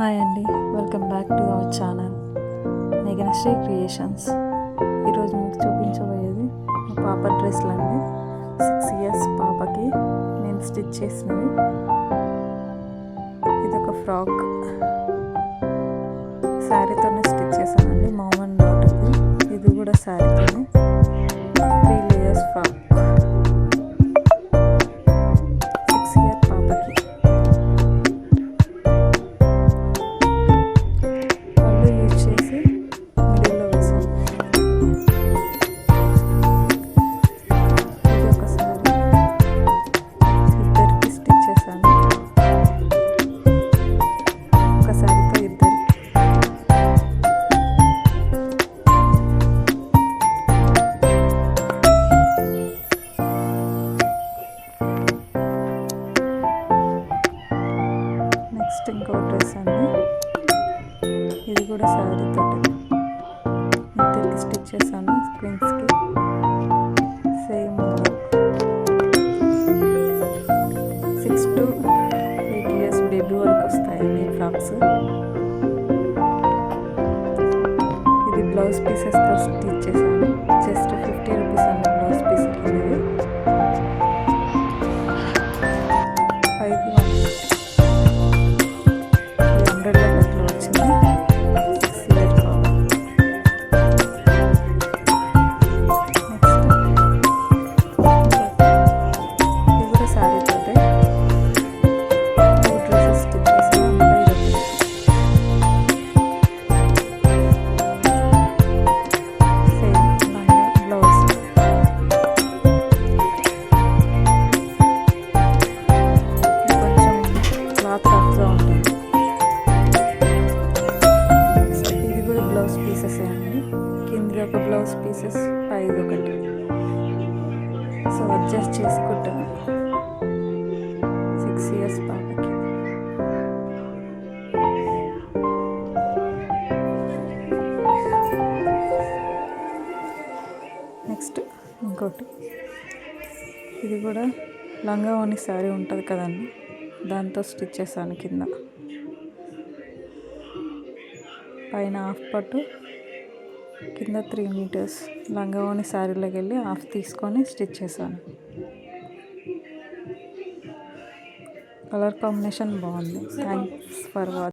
Hi అండి welcome back to our channel Meghanasri creations. ఈరోజు మీకు చూపించబోయేది మా పాప డ్రెస్లు అండి సిక్స్ ఇయర్స్ పాపకి నేను స్టిచ్ చేసినవి. ఇది ఒక ఫ్రాక్. శారీతోనే స్టిచ్ చేశానండి మామూలు అండ్ ఇది కూడా శారీతోనే. నెక్స్ట్ ఇంకో డ్రెస్ అండి. ఇది కూడా శారీ తోటి. ఇద్దరికి స్టిచ్ చేశాను స్క్రీన్స్కి same six to eight years baby వరకు వస్తాయండి ఈ ఫ్రాక్స్. ఇది బ్లౌజ్ పీసెస్తో స్టిచ్ చేశాను. జస్ట్ ఫిఫ్టీ రూపీస్ అండి బ్లౌజ్ పీస్ ఇది ఐదు బ్లౌజ్ కింద ఒక బ్లౌజ్ పీసెస్ పైది ఒకటి సో అడ్జస్ట్ చేసుకుంటాను సిక్స్ ఇయర్స్ పాపకి. నెక్స్ట్ ఇంకోటి. ఇది కూడా లంగా ఓని శారీ ఉంటుంది కదండి. దాంతో స్టిచ్ చేశాను కింద. పైన హాఫ్ పట్టు కింద త్రీ మీటర్స్ లంగా శారీలోకి వెళ్ళి హాఫ్ తీసుకొని స్టిచ్ చేశాను. కలర్ కాంబినేషన్ బాగుంది. Thanks for watching